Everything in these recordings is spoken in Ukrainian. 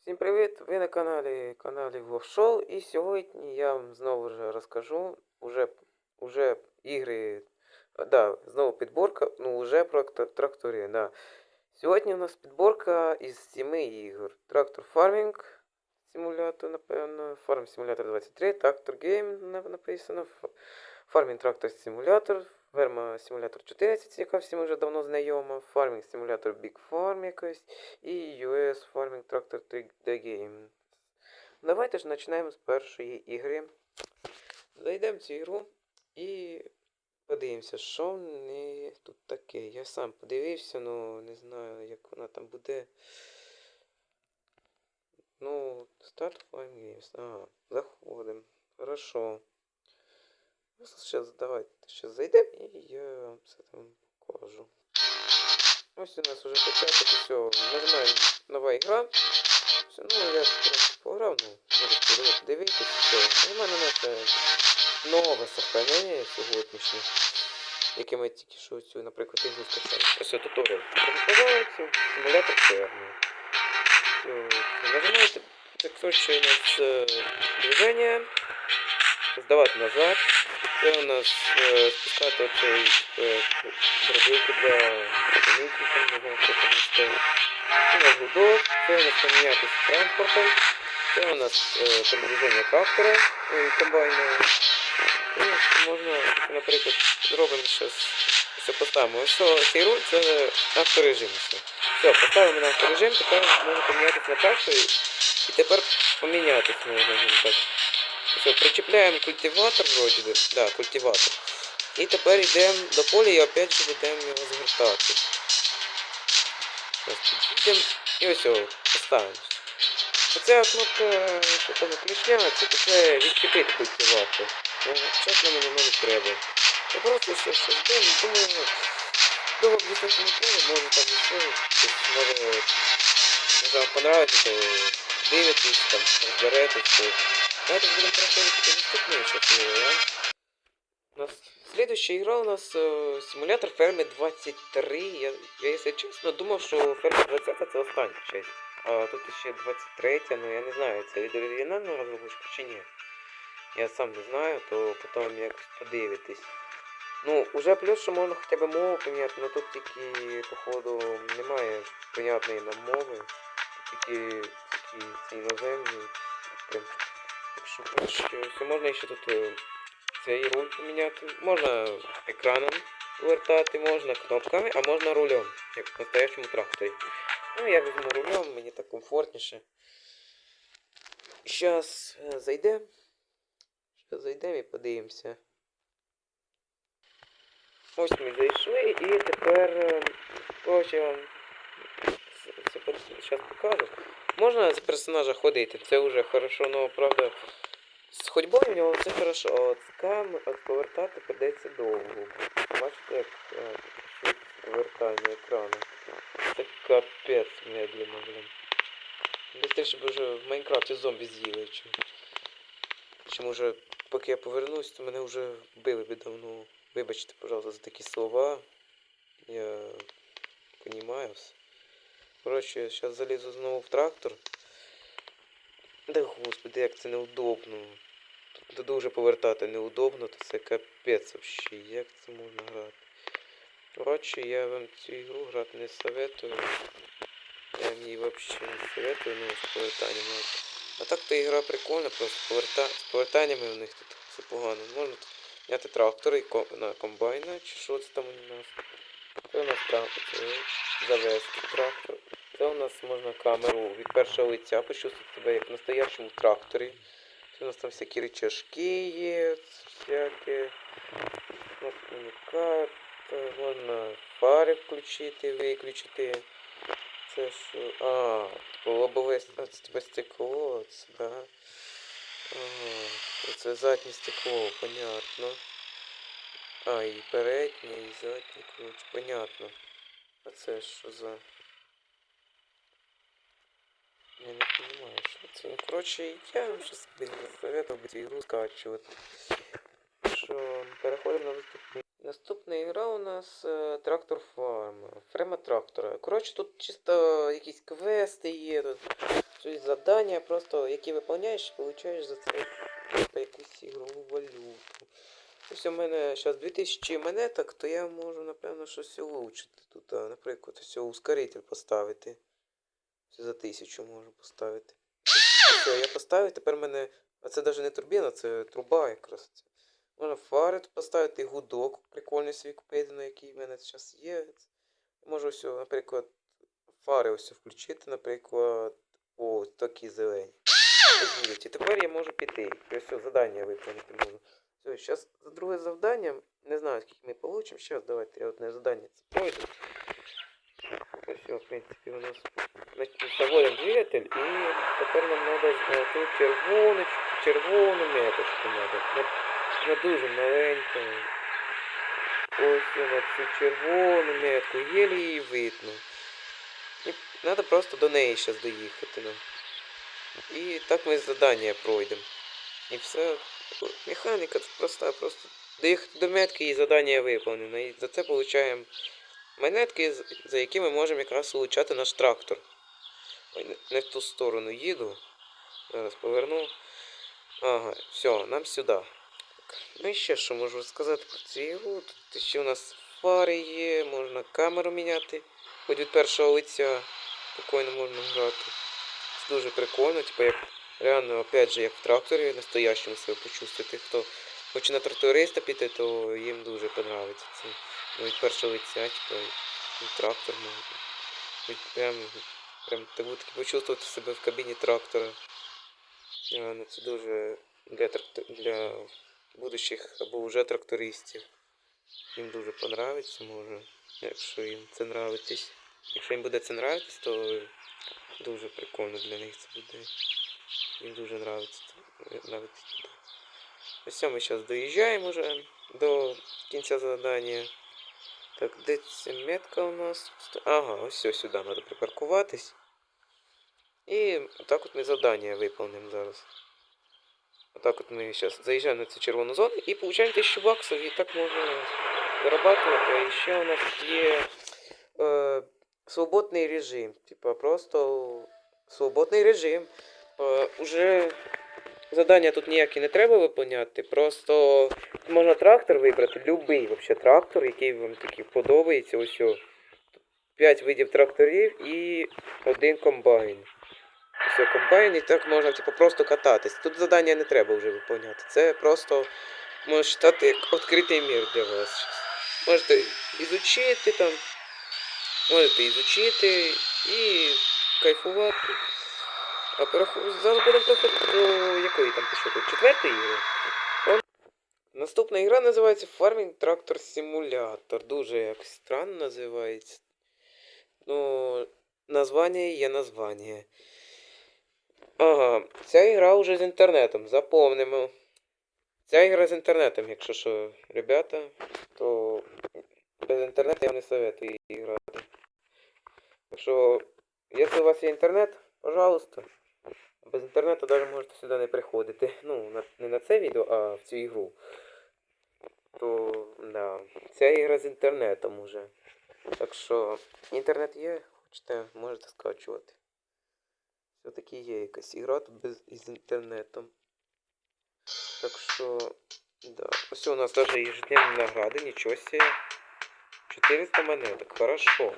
Всім привіт! Ви на каналі каналі Вовшоу і сьогодні я вам знову ж розкажу уже, уже ігри. Да, знову підборка, ну уже про тр- тракторі, да. Сьогодні у нас підборка із 7 ігор. Трактор Farming симулятор, напевно, Farm Simulator 23, Tractor Game на- написано, Ф- Farming Tractor Verma Simulator 14, яка всім вже давно знайома, Farming Simulator Big Farm якось і US Farming Tractor 3D Game. Давайте ж почнемо з першої ігри. Зайдемо в цю ігру і подивимося, що в неї тут таке. Я сам подивився, але не знаю, як вона там буде. Ну, Start Farm Games. Ага, заходимо. Хорошо. Зараз давайте ще зайдемо і я все там покажу. Ось у нас уже початок, все, нажимаємо нова ігра. Все, ну я трохи пограв, ну, можете дивитись, все. У мене наше нове сохранення сьогоднішнє, яке ми тільки що цю, наприклад, ігру скачали. Ось туторіал. Називається симулятор ферми. Все, нажимаєте, це коротше у нас е, движення, здавати назад. Це у нас е, спускати оцей е, дробилку для комісії, там не знаю, що там стоїть. Це у нас гудок, це у нас помінятися транспортом, це у нас е, передвиження трактора ой, комбайна. І можна, наприклад, зробимо щось, все поставимо. Ось цей руль це авторежим. Все, поставимо на авторежим, тепер можна помінятися на тракторі і тепер помінятися можна так. Все, причіпляємо культиватор вроді би. Да, культиватор. І тепер йдемо до поля і опять же будемо його згортати. Підійдемо і ось його поставимо. Оця кнопка, що там клішня, це це відчепити культиватор. Ну, чесно, мені не треба. Я просто ще щось ждемо, думаю, довго об'яснити не треба, може там і все. Може, може вам понравиться, то дивитесь, там, розберетесь, то Давайте будем проходить до наступную сейчас да? У нас следующая игра у нас э, симулятор ферми 23. Я, я, если честно, думав, що ферма 20 це остання часть. А тут ще 23, ну я не знаю, це від оригінального розробочка чи ні. Я сам не знаю, то потім якось подивитись. Ну, уже плюс, що можна хоча б мову поміняти, але тут тільки, походу, немає понятної нам мови. Тут тільки такі ці іноземні. Все можна ще тут е, цей руль поміняти. Можна екраном вертати, можна кнопками, а можна рулем, як в настоящому тракторі. Ну, я візьму рулем, мені так комфортніше. Зараз зайдемо. Зараз зайдемо і подивимося. Ось ми зайшли і тепер. е, Коротше, вам зараз покажу. Можна з персонажа ходити, це вже хорошо, але правда. З ходьбою в нього все хорошо, а от з кам от повертати придеться довго. Бачите, як е, швидкість повертання екрану. Це капець медленно, блін. Быстріше б вже в Майнкрафті зомбі з'їли. Чи, чи може, поки я повернусь, то мене вже вбили би давно. Вибачте, пожалуйста, за такі слова. Я понімаю все. Коротше, зараз залізу знову в трактор. Да господи, як це неудобно. Тут дуже повертати неудобно, то це капець вообще. Як це можна грати? Коротше, я вам цю ігру грати не советую. Я вам її вообще не советую, ну, з повертанням. ну, А так то ігра прикольна, просто поверта... з повертаннями у них тут все погано. Можна тут зняти трактори і ко... на комбайна, чи що це там у нас. Це у нас трактор, завести трактор. Це у нас можна камеру від першого лиця почувствувати себе як в настоящому тракторі. Це у нас там всякі рычажки є, всякі. Комунікатор, можна фари включити, виключити. Це що? А, лобове а, це типу стекло, це, да. Ага, це заднє стекло, понятно. А, і переднє, і заднє, коротше, понятно. А це що за... Я не понимаю, что это. Ну, короче, я вам сейчас советовал бы эту игру скачивать. Що, переходимо на наступну. Наступна ігра у нас е, Трактор Фарм. Фрема трактора. Коротше, тут чисто якісь квести є. Тут щось завдання, просто які виповняєш, получаєш за це типу, якусь ігрову валюту. Ось у мене зараз 2000 монеток, то я можу, напевно, щось улучшити тут. А, наприклад, ось ускоритель поставити. Це за 1000 можу поставити. Все, я поставив, тепер в мене. А це навіть не турбіна, це труба якраз. Можна фари тут поставити, гудок прикольний свій купити, на який в мене зараз є. Можу ось, наприклад, фари ось включити, наприклад, о, такі зелені. І тепер я можу піти. І все, завдання виконати можу. Все, зараз за друге завдання. Не знаю, скільки ми получимо. Зараз давайте я одне завдання це пройду. Все, в принципі, у нас значить, заводимо двигатель, і тепер нам треба ту червону, червону меточку надо. На, на дуже маленьку. Ось на цю червону метку, єлі її видно. І треба просто до неї зараз доїхати нам. І так ми завдання пройдемо. І все. Механіка тут проста, просто доїхати до метки і завдання виповнено. І за це отримуємо монетки, за які ми можемо якраз улучшати наш трактор. Ой, не в ту сторону їду. Зараз поверну. Ага, все, нам сюди. Ну і ще що можу сказати про цю ігру. Тут ще у нас фари є, можна камеру міняти. Хоч від першого лиця спокійно можна грати. Це дуже прикольно, типу як реально, опять же, як в тракторі настоящому себе почувствувати. Хто хоче на тракториста піти, то їм дуже подобається це. Ну, від першого лиця, і трактор можна. Хоч Прям, прям ти будеш почувствувати себе в кабіні трактора. Реально, це дуже для, трактор... для будущих або вже трактористів. Їм дуже понравиться, може, якщо їм це нравитись. Якщо їм буде це нравитись, то дуже прикольно для них це буде. Їм дуже це. Нравиться. Ось ми зараз доїжджаємо вже до кінця завдання. Так, де ця метка у нас? Ага, ось все, сюди треба припаркуватись. І так от ми завдання виконуємо зараз. Отак от ми зараз заїжджаємо на цю червону зону і получаємо 1000 баксів, і так можна зарабатувати. І ще у нас є е, свободний режим. Типа просто свободний режим. Е, уже завдання тут ніякі не треба виповняти. Просто можна трактор вибрати, любий вообще трактор, який вам такий подобається. Ось. о. П'ять видів тракторів і один комбайн. Все, комбайн, і так можна типу, просто кататись. Тут завдання не треба вже виповняти. Це просто можна вважати як відкритий мір для вас. Можете ізучити там, можете ізучити і кайфувати. Зараз будемо переходити до якої там пишу тут? Четвертої ігри? Он... Наступна ігра називається Farming Tractor Simulator. Дуже як странно називається. Ну, названня є названня. Ага, ця ігра вже з інтернетом, запомнимо. Ця ігра з інтернетом, якщо що, ребята, то без інтернету я не советую її грати. Так що, якщо у вас є інтернет, пожалуйста. Без інтернету навіть можете сюди не приходити. Ну, не на це відео, а в цю ігру. То, да, ця ігра з інтернетом уже. Так що, інтернет є, хочете, можете скачувати. Все-таки є якась ігра тут без із інтернетом. Так що, да. Ось у нас даже ежедневні награди, нічого себе. 400 монеток, хорошо.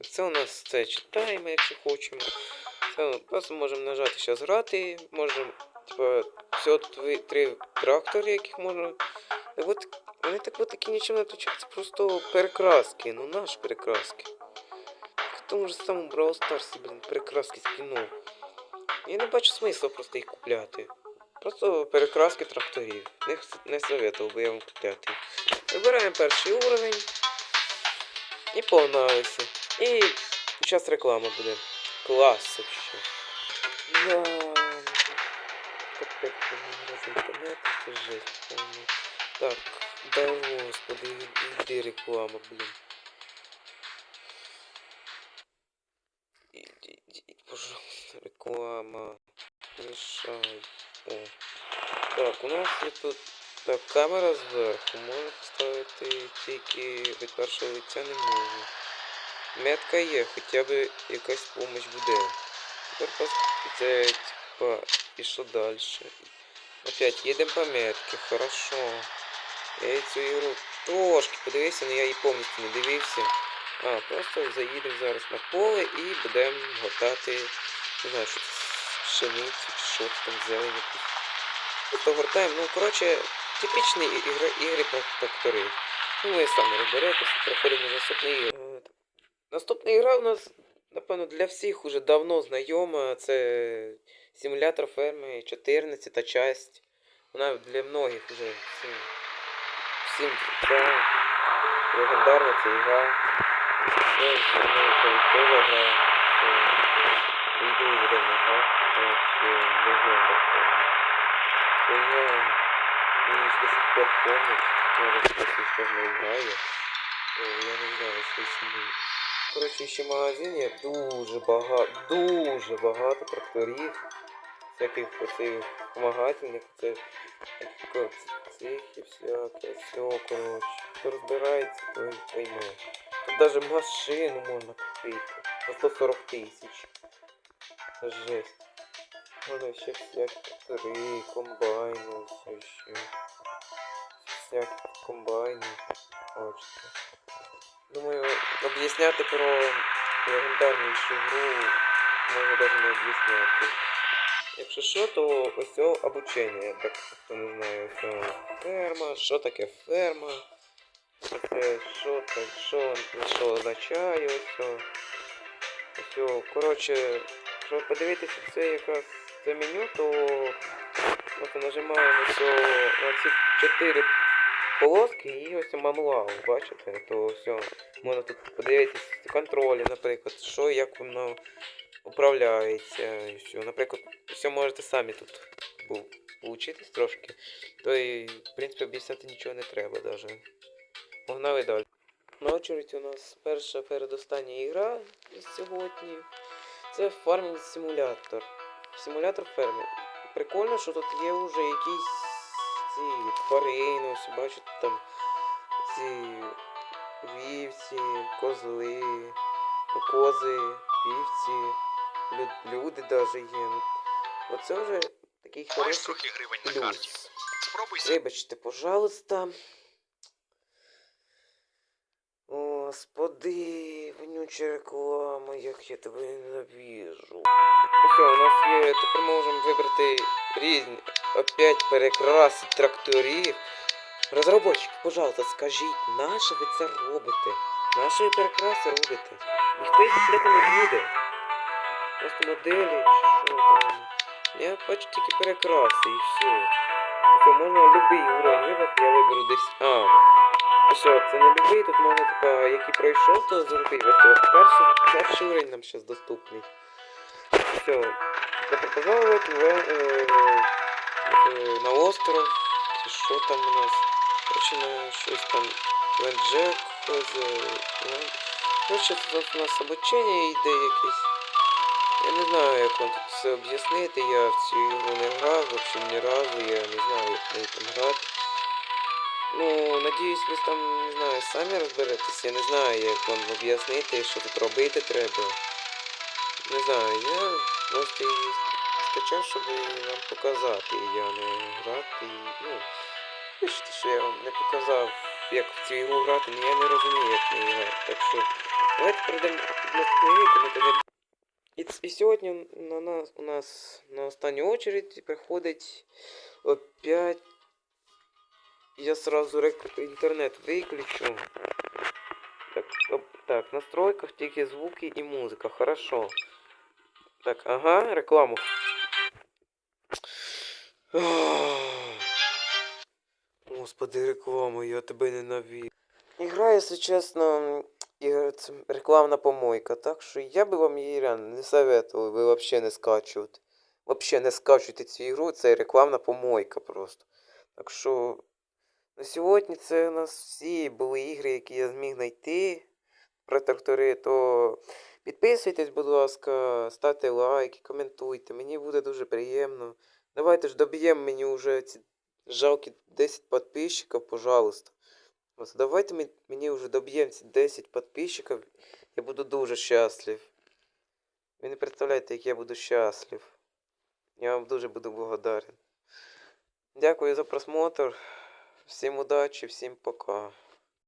Це у нас це читаємо, якщо хочемо. Ми просто можемо нажати зараз грати. Можемо, типа, всього три, три трактори, яких можна. Так от, вони так от такі нічим не отличаються, просто перекраски, ну наші перекраски. В тому ж самому Brawl Stars, блін, перекраски скинув. Я не бачу смисла просто їх купляти. Просто перекраски тракторів. Не, не советував би я вам купляти. Вибираємо перший уровень. І погналися. І зараз реклама буде. Клас вообще. Да. Капець, інтернету, це жесть. Так, да господи, іди реклама, блін. Иди, иди, пожалуйста, реклама. Мешай. О. Так, у нас є тут так, камера зверху. Можна поставити тільки від першого лиця не можу. Метка є, хоча б якась помощь буде. Тепер це, типа, що далі? Опять їдемо по метки, хорошо. Я цю ігру трошки подивився, але я її повністю не дивився. А, просто заїдемо зараз на поле і будемо гортати, не знаю, що це пшеницю чи що там якусь. Просто гортаємо, ну коротше, типічні ігри, ігри про трактори. Ну ви самі розберетеся, переходимо на наступну ігру. Наступна ігра у нас, напевно, для всіх уже давно знайома. Це симулятор ферми 14 часть. Вона для многих вже всім, всім ця легендарна ця ігра. Це ну, теж гра. Це дуже давно гра. Це легенда. Це я до сих пор помнить. Може хтось ще в неї грає. Я не знаю, що ще не. Коротше, ще в магазині дуже багато, дуже багато тракторів. Всяких оцих помагательних, це таких цих і всяке, все, коротше. Хто розбирається, той пойме. Тут даже машину можна купити. За 140 тисяч. Жесть. Можна ще всякі трактори, комбайни, все ще. Всякі комбайни. Об'ясняти про легендарнішу гру можна навіть не об'ясняти. Якщо що, то ось цього обучення. Так хто не знає, ось ферма, що таке ферма. Це що так, що, що означає ось цього. Ось. Коротше, щоб подивитися це якраз це меню, то просто нажимаємо на ці чотири полоски і ось мануал, бачите, то все. Можна тут подивитися контролі, наприклад, що і як воно управляється. І все. Наприклад, все можете самі тут поучитись трошки. То і, в принципі, об'ясняти нічого не треба даже. Погнали далі. На очередь у нас перша передостання ігра сьогодні. Це фармінг симулятор. Симулятор ферми. Прикольно, що тут є вже якісь ці тварини, ось бачите там ці вівці, козли, кози, вівці, лю- люди даже є. Оце вже такий хороший трохи гривень на карті. плюс. Вибачте, пожалуйста. Господи, вонюча реклама, як я тебе ненавижу. Ну все, у нас є. Тепер можемо вибрати різні опять перекраси тракторів. Розробники, пожалуйста, скажіть, на що ви це робите? На ви перекраси робите? Ніхто їх не буде. Просто моделі, що там. Я бачу тільки перекраси і все. Все, можна любий уровень вибрати, я виберу десь. А. Ну Все, це не любий, тут можна, типа, який пройшов, то зробити. Ось. Перший, перший уровень нам зараз доступний. Все. Добро е, на остров. Чи що там у нас? Короче, щось там. Ленджек, Короче, тут у нас обучення йде якесь. Я не знаю, як вам тут все об'яснити. Я в цю ігру не грав, взагалі ні разу, я не знаю, як неї там грати. Ну, надіюсь, ви там, не знаю, самі розберетесь. Я не знаю, як вам об'яснити, що тут робити треба. Не знаю, я просто її скачав, щоб вам показати. Я не грати. Ну, пишете, що я вам не показав, як в цю ігру грати, але я не розумію, як в неї грати. Так що давайте перейдемо до наступної не і сьогодні на нас, у нас на останню очередь приходить опять. Я сразу рек... інтернет виключу. Так, оп, так, в настройках тільки звуки і музика. Хорошо. Так, ага, рекламу. Господи, реклама, я тебе ненавижу. Ігра, якщо чесно, ігра, це рекламна помойка, так що я би вам її реально не советував, ви взагалі не скачувати. Взагалі не скачуйте цю ігру, це рекламна помойка просто. Так що на сьогодні це у нас всі були ігри, які я зміг знайти про трактори, то підписуйтесь, будь ласка, ставте лайки, коментуйте, мені буде дуже приємно. Давайте ж доб'ємо мені вже ці жалкі 10 підписчиків, пожалуйста. Ось давайте мені вже доб'ємо ці 10 підписчиків, я буду дуже щаслив. Ви не представляєте, як я буду щаслив. Я вам дуже буду благодарен. Дякую за просмотр. Всім удачі, всім пока.